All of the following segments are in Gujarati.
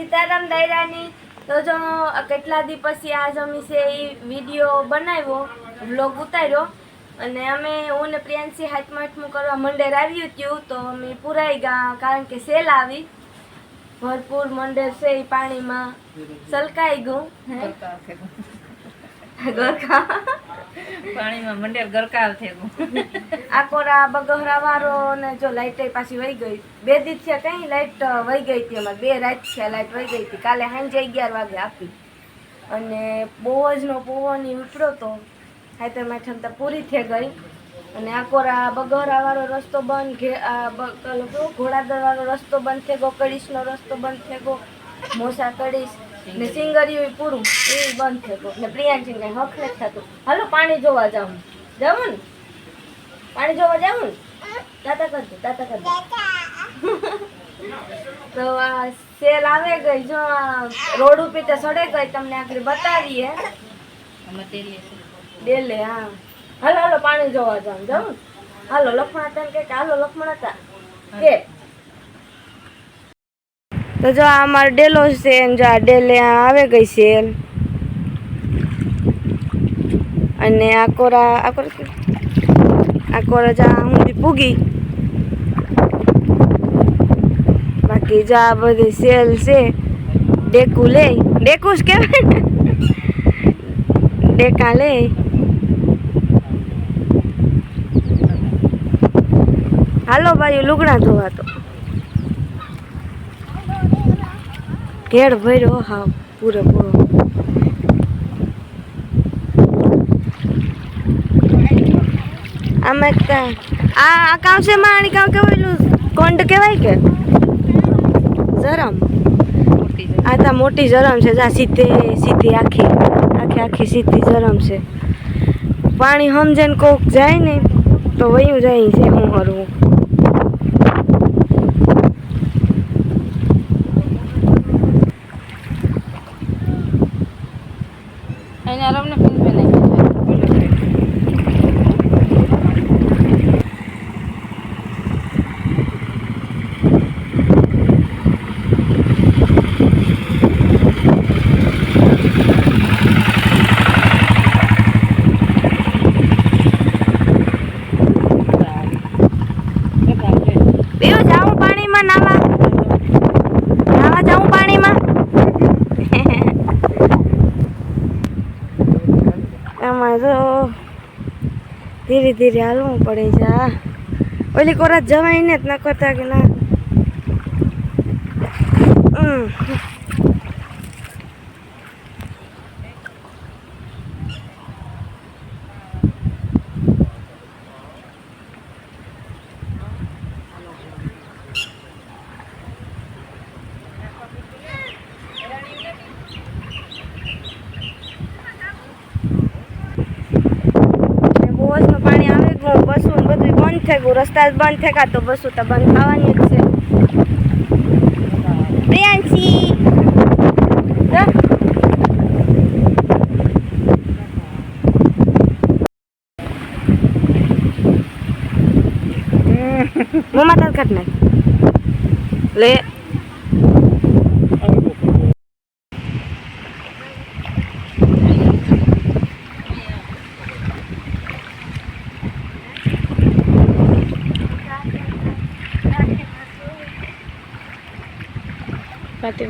સીતારામ દાયરાની તો જો કેટલા દી પછી આજ અમે છે એ વીડિયો બનાવ્યો વ્લોગ ઉતાર્યો. અને અમે હું ને પ્રિયાંશી હાથમાં હાથમું કરવા મંડેર આવ્યું હતું તો અમે પુરાઈ ગયા કારણ કે સેલ આવી. ભરપૂર મંડેર છે એ પાણીમાં. સલકાઈ ગયું હે? પાણીમાં મંડેર ગરકાવ થયું આકોરા બગહરા વાળો ને જો લાઈટ પાછી વહી ગઈ. બે દિવસ છે કઈ લાઈટ વહી ગઈ હતી અમારે. બે રાત છે લાઈટ વહી ગઈ હતી. કાલે સાંજે અગિયાર વાગે આપી. અને બહુ જ નો પવન ઉપડ્યો તો હાઈતરમાં ક્ષમતા પૂરી થઈ ગઈ. અને આકોરા બગહરા વાળો રસ્તો બંધ, ઘે આ બ- પેલો કેવો? ઘોડાદળ વાળો રસ્તો બંધ થઈ ગયો કડીશનો રસ્તો બંધ થઈ ગયો, મોસા કડીશ ને સિંગરિયું પૂરું એ બંધ થતું ને પ્રિયાંશી કઈ હક નથી થતું. હાલો પાણી જોવા જાઉં. જાઉં ને? પાણી જોવા જાઉં ને? તાતા કરજો તાતા કરજો. તો આ સેલ આવે ગઈ. જો રોડ ઉપર તો સડે ગઈ તમને આગળ બતાવીએ. ડેલે હા. હાલો હાલો પાણી જોવા જાઉં. જાઉં હાલો લખમણ હતા કે હાલો લખમણ હતા કે? તો જો આ અમારો ડેલો છે જો આ ડેલે આવે ગઈ સેલ અને આ કોરા આ કોરા આ કોરા જા હું પૂગી. બાકી જો આ બધી સેલ છે, ડેકુ લે ડેકુ જ કહેવાય ડેકા લે હાલો ભાઈ, લુગડા ધોવા તો. ઘેર ભર્યો, હા, પૂરેપૂરો. પૂરો આમાં આ કામ છે માણી કામ કેવાયેલું કોંડ કહેવાય કે? જરમ આ તા મોટી જરમ છે, જા, સીધે, સીધી આખી આખી આખી સીધી જરમ છે. પાણી સમજે ને કોક જાય ને, તો વયું જાય છે, હું હરવું. એને રમને પીંજવે નાખ્યું છે. પીવું જાઉં પાણીમાં નાવા નાવા જાઉં પાણીમાં આમાં તો ધીરે ધીરે હાલવું પડે છે, હા. ઓલી કોરા જવાય ને જ ન કરતા કે ના હમ. ને બહુ જ પાણી આવે ગયું બસો ને બધું બંધ રસ્તા જ બંધ થઈ ગયા તો બસો તો બંધ થવાની જ છે. પ્રિયાંશી. મમ્મા મોમાં તાર કાઢ નાખ લે. છે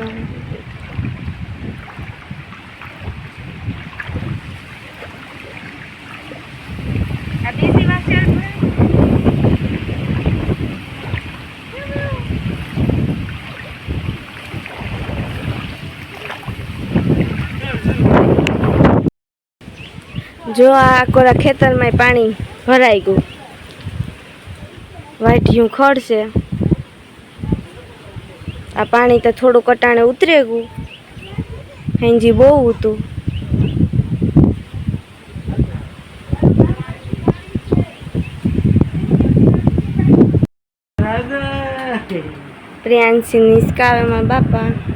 જો આ કોરા ખેતરમાં પાણી ભરાઈ ગયું. વાઢિયું ખડ છે. આ પાણી તો થોડું કટાણે ઉતરે ગયું હેંજી બહુ હતું. પ્રિયાંશી નિષ્કાવે નિષ્કાવેમાં બાપા.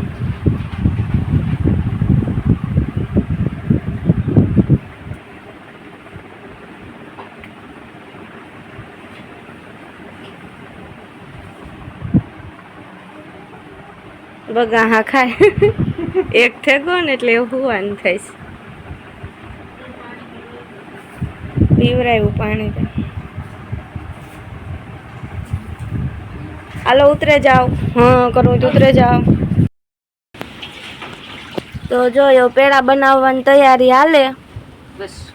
બગા હા ખાય. એક થેગો ને એટલે એવું હોવાનું થઈશ પીવરાયું પાણી હાલો, ઉતરે જાઓ. હા, કરું તો ઉતરે જાઓ. તો જોયો પેડા બનાવવાની તૈયારી હાલે. બસ.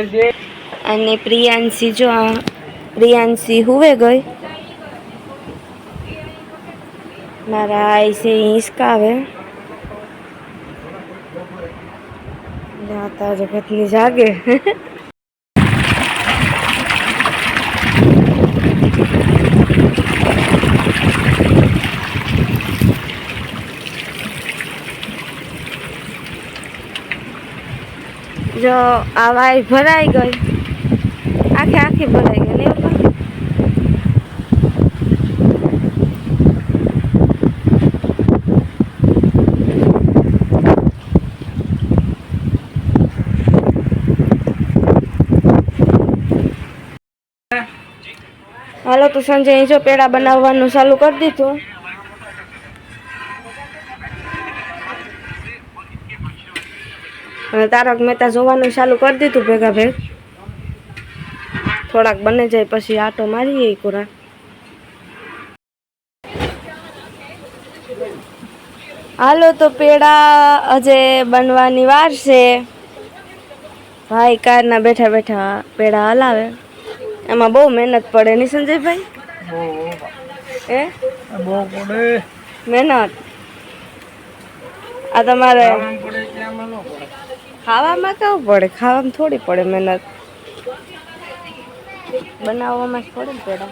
ગયું. અને પ્રિયાંશી જો પ્રિયાંશી હુવે ગઈ? મારા આઈ છે હિંચકાવે. જાતા જગતની જાગે. જો આ વાય ભરાઈ ગઈ. આખે આખી ભરાઈ ગઈ. પપ્પા હાલો, તો સંજય જો પેડા બનાવવાનું ચાલુ કરી દીધું. અને તારક મહેતા જોવાનું ચાલુ કરી દીધું ભેગા ભેગ. થોડાક બને જાય પછી આટો મારીએ કોરા. હાલો તો પેડા હજે બનવાની વાર છે. ભાઈ કારના બેઠા બેઠા પેડા હલાવે. એમાં બહુ મહેનત પડે નહીં સંજયભાઈ? એ બહુ. પડે. મહેનત? આ તમારે ખાવામાં કેવું પડે? ખાવામાં થોડી પડે મહેનત. બનાવવામાં થોડી પડે.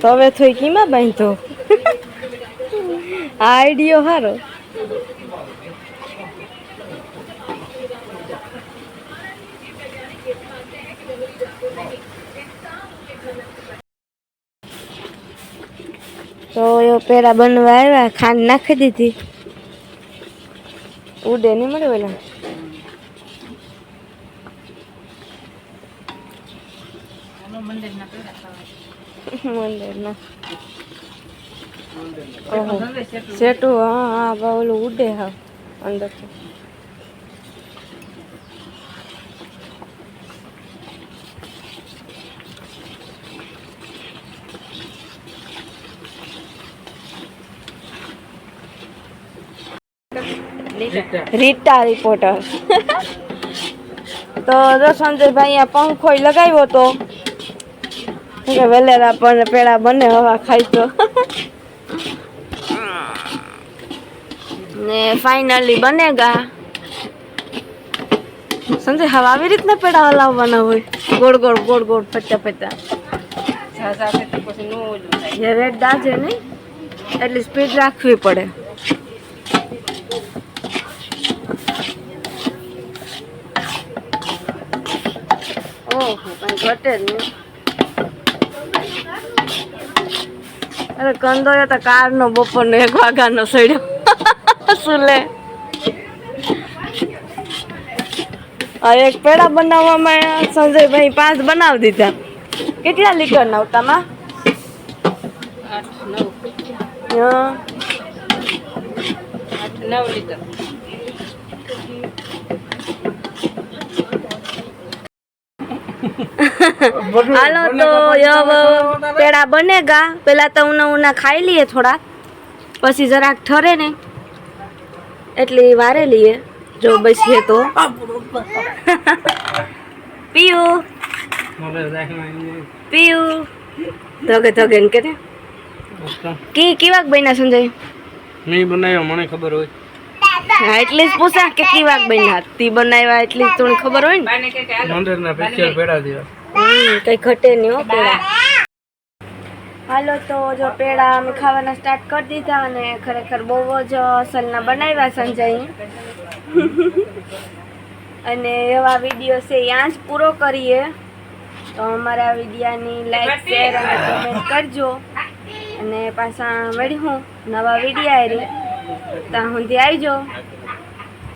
તો હવે થોઈ કીમાં બાંધતો આઈડિયો સારો તો પેલા બનવા આવ્યા, ખાંડ નાખી દીધી. ઉડે નહીં મળે ઓલા. મંદિરના. ઓહો. સેટું. હા હા ઓલું ઉડે હા અંદરથી. રીટા રિપોર્ટર તો જો સંજયભાઈ અહીંયા પંખો લગાવ્યો તો. કે વેલેરા પણ પેડા બને હવા ખાઈ તો. ને ફાઇનલી બનેગા સંજય હવે આવી રીતના પેડા હલાવવાના હોય? ગોળ ગોળ ગોળ ગોળ ફટા ફટા. રેડ દાજે નહીં એટલી સ્પીડ રાખવી પડે. ઘટે જ નહીં. અરે કંદોયો તો કારનો બપોરનો એક વાગ્યાનો સડ્યો. શું લે? આ એક પેડા બનાવવામાં સંજયભાઈ પાંચ બનાવી દીધા. કેટલા લીટર નવતામાં? આઠ નવ. આઠ નવ લીટર. હાલો તો પેડા પેડા બનેગા. પેલા તો ઉના ઉના ખાઈ લઈએ થોડા પછી જરાક ઠરે ને. એટલી વારે લઈએ જો બેસીએ તો. પીયું. પીયું. ધગે ધગે ને. કે કી કેવાક બન્યા સંજય? નહીં બનાવ્યો મને ખબર હોય. એટલી જ પૂછા કે કેવાક બન્યા? તી બનાવ્યા એટલી જ તમને ખબર હોય ને? બાને કે કે મંદિરના પિક્ચર પેડા દેવા. હમ, કઈ ઘટે નહીં હો પેડા હાલો તો જો પેડા અમે ખાવાના સ્ટાર્ટ કરી દીધા અને ખરેખર બહુ જ અસલના બનાવ્યા સંજય અને એવા વીડિયો છે ત્યાં જ પૂરો કરીએ. તો અમારા વિડીયાની લાઈક શેર અને કમેન્ટ કરજો. અને પાછા મળ્યું નવા વિડીયા ત્યાં સુધી આવજો